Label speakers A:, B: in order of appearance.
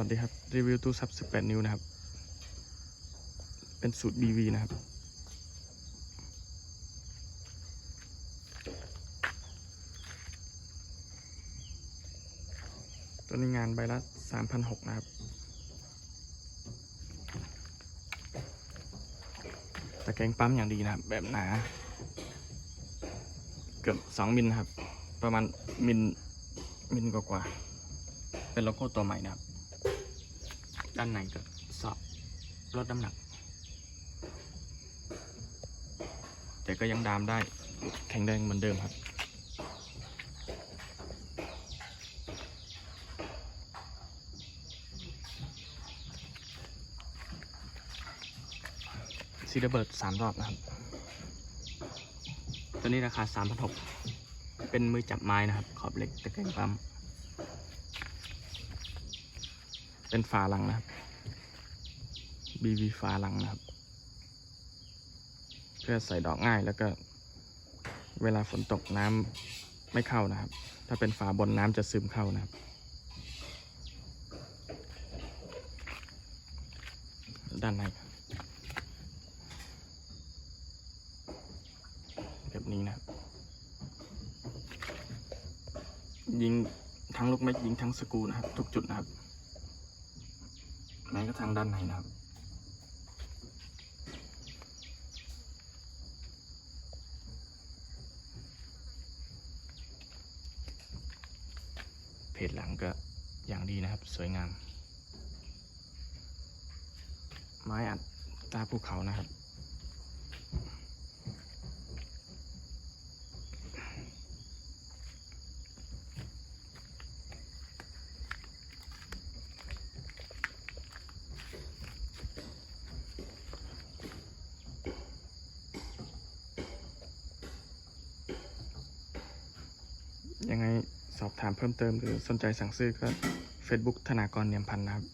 A: วัสดีครับ รีวิวตู้ซับ 18 นิ้วนะครับ เป็นสูตร BV นะครับ ตัวนี้งานใบละ 3,600 นะครับ ตะแกรงปั๊มอย่างดีนะครับ แบบหนา เกือบ 2 มิลนะครับ ประมาณมิลมิลกว่าๆเป็นโลโก้ตัวใหม่นะครับ ด้านในก็สอบลดน้ำหนัก แต่ก็ยังดามได้แข็งแรงเหมือนเดิมครับซีดเบิร์ดสามรอบนะครับ ตัวนี้ราคาสามพันหกเป็นมือจับไม้นะครับ ขอบเหล็กตะแกรงปั๊ม เป็นฝาหลังนะครับ BV ฝาหลังนะครับ เพื่อใส่ดอกง่ายแล้วก็ เวลาฝนตกน้ำไม่เข้านะครับ ถ้าเป็นฝาบนน้ำจะซึมเข้านะครับ ด้านในแบบนี้นะครับ ยิงทั้งลูกแม็กยิงทั้งสกูนะครับ ทุกจุดนะครับ แม้กระทั่งด้านในนะครับ เพจหลังก็อย่างดีนะครับ สวยงาม ไม้อัดตาภูเขานะครับ ยังไงสอบถามเพิ่มเติมหรือสนใจสั่งซื้อก็ Facebook ธนากรเนียมพันธ์นะครับ